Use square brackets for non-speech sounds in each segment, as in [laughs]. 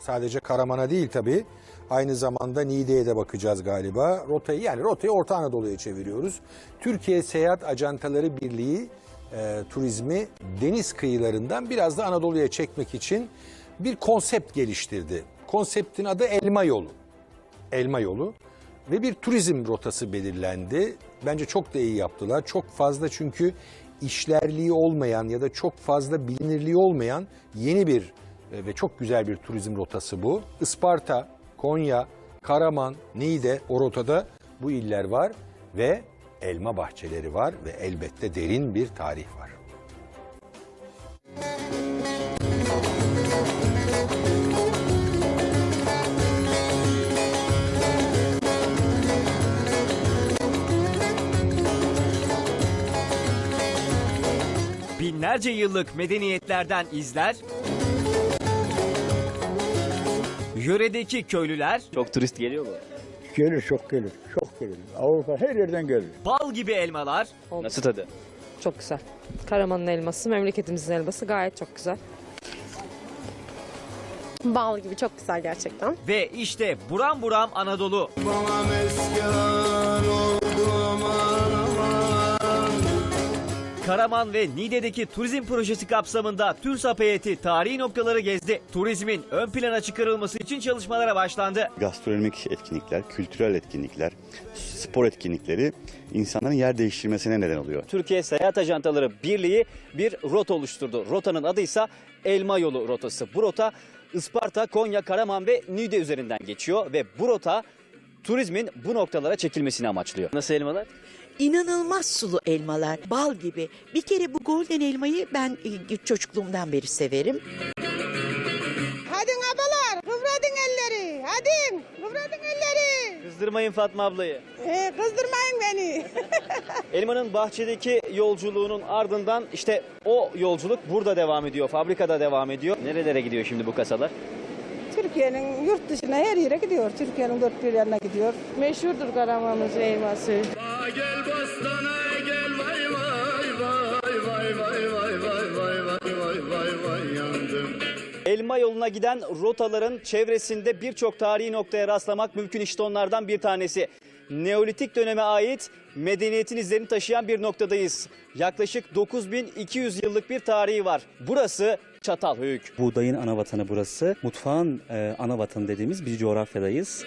Sadece Karaman'a değil tabii. Aynı zamanda Niğde'ye de bakacağız galiba. Rotayı yani rotayı Orta Anadolu'ya çeviriyoruz. Türkiye Seyahat Ajantaları Birliği e, turizmi deniz kıyılarından biraz da Anadolu'ya çekmek için bir konsept geliştirdi. Konseptin adı Elma Yolu. Elma Yolu ve bir turizm rotası belirlendi. Bence çok da iyi yaptılar. Çok fazla çünkü işlerliği olmayan ya da çok fazla bilinirliği olmayan yeni bir e, ve çok güzel bir turizm rotası bu. Isparta, Konya, Karaman, Niğde o rotada bu iller var ve elma bahçeleri var ve elbette derin bir tarih var. Binlerce yıllık medeniyetlerden izler, yöredeki köylüler Çok turist geliyor mu? Gelir çok gelir. Çok gelir. Avrupa her yerden gelir. bal gibi elmalar, Nasıl tadı? Çok güzel. Karaman'ın elması, memleketimizin elması gayet çok güzel. Bal gibi çok güzel gerçekten. ve işte buram buram Anadolu. Karaman ve Niğde'deki turizm projesi kapsamında TÜRSAP heyeti tarihi noktaları gezdi. Turizmin ön plana çıkarılması için çalışmalara başlandı. gastronomik etkinlikler, kültürel etkinlikler, spor etkinlikleri insanların yer değiştirmesine neden oluyor. Türkiye Seyahat Ajantaları Birliği bir rota oluşturdu. Rotanın adı ise Elma Yolu rotası. Bu rota Isparta, Konya, Karaman ve Niğde üzerinden geçiyor ve bu rota turizmin bu noktalara çekilmesini amaçlıyor. Nasıl elmalar? İnanılmaz sulu elmalar, bal gibi. Bir kere bu golden elmayı ben e, çocukluğumdan beri severim. Hadi abalar kıvradın elleri. Hadi kıvradın elleri. Kızdırmayın Fatma ablayı. Ee, kızdırmayın beni. [laughs] Elmanın bahçedeki yolculuğunun ardından işte o yolculuk burada devam ediyor. Fabrikada devam ediyor. Nerelere gidiyor şimdi bu kasalar? Türkiye'nin yurt dışına her yere gidiyor. Türkiye'nin dört bir yanına gidiyor. Meşhurdur Karaman'ın elması. Elma yoluna giden rotaların çevresinde birçok tarihi noktaya rastlamak mümkün işte onlardan bir tanesi. Neolitik döneme ait medeniyetin izlerini taşıyan bir noktadayız. Yaklaşık 9200 yıllık bir tarihi var. Burası Çatalhöyük. Buğdayın ana vatanı burası. Mutfağın e, ana vatanı dediğimiz bir coğrafyadayız.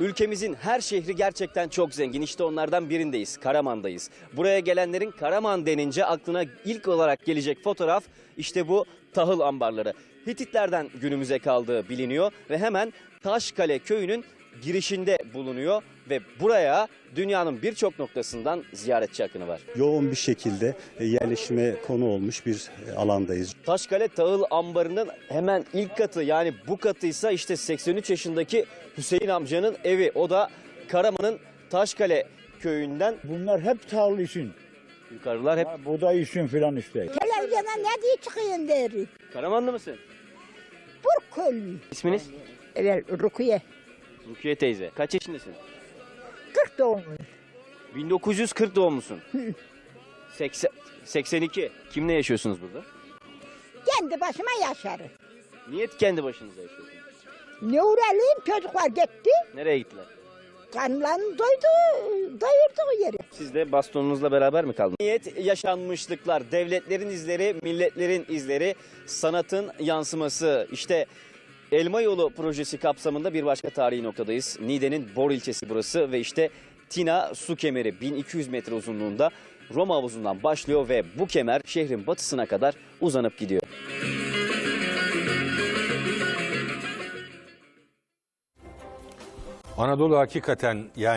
Ülkemizin her şehri gerçekten çok zengin. İşte onlardan birindeyiz. Karaman'dayız. Buraya gelenlerin Karaman denince aklına ilk olarak gelecek fotoğraf işte bu tahıl ambarları. Hititlerden günümüze kaldığı biliniyor ve hemen Taşkale köyünün girişinde bulunuyor ve buraya dünyanın birçok noktasından ziyaretçi akını var. Yoğun bir şekilde e, yerleşime konu olmuş bir e, alandayız. Taşkale Tahıl Ambarı'nın hemen ilk katı yani bu katıysa işte 83 yaşındaki Hüseyin amcanın evi. O da Karaman'ın Taşkale köyünden Bunlar hep tarla için. yukarılar hep Ha, buğday için filan işte. Televizyona ne diye çıkıyorsun deri? Karamanlı mısın? Burk köylü. İsminiz? Evet Rukiye. Rukiye teyze. Kaç yaşındasın? 40 doğumlu. 1940 doğumlusun. 80, 82. Kimle yaşıyorsunuz burada? Kendi başıma yaşarım. Niye kendi başınıza yaşıyorsunuz? Ne uğralıyım çocuklar gitti. Nereye gittiler? Kanlarını doydu. Doyurdu o yeri. Siz de bastonunuzla beraber mi kaldınız? Niyet yaşanmışlıklar, devletlerin izleri, milletlerin izleri, sanatın yansıması. İşte Elma Yolu projesi kapsamında bir başka tarihi noktadayız. Niğde'nin Bor ilçesi burası ve işte Tina su kemeri 1200 metre uzunluğunda Roma havuzundan başlıyor ve bu kemer şehrin batısına kadar uzanıp gidiyor. Anadolu hakikaten yani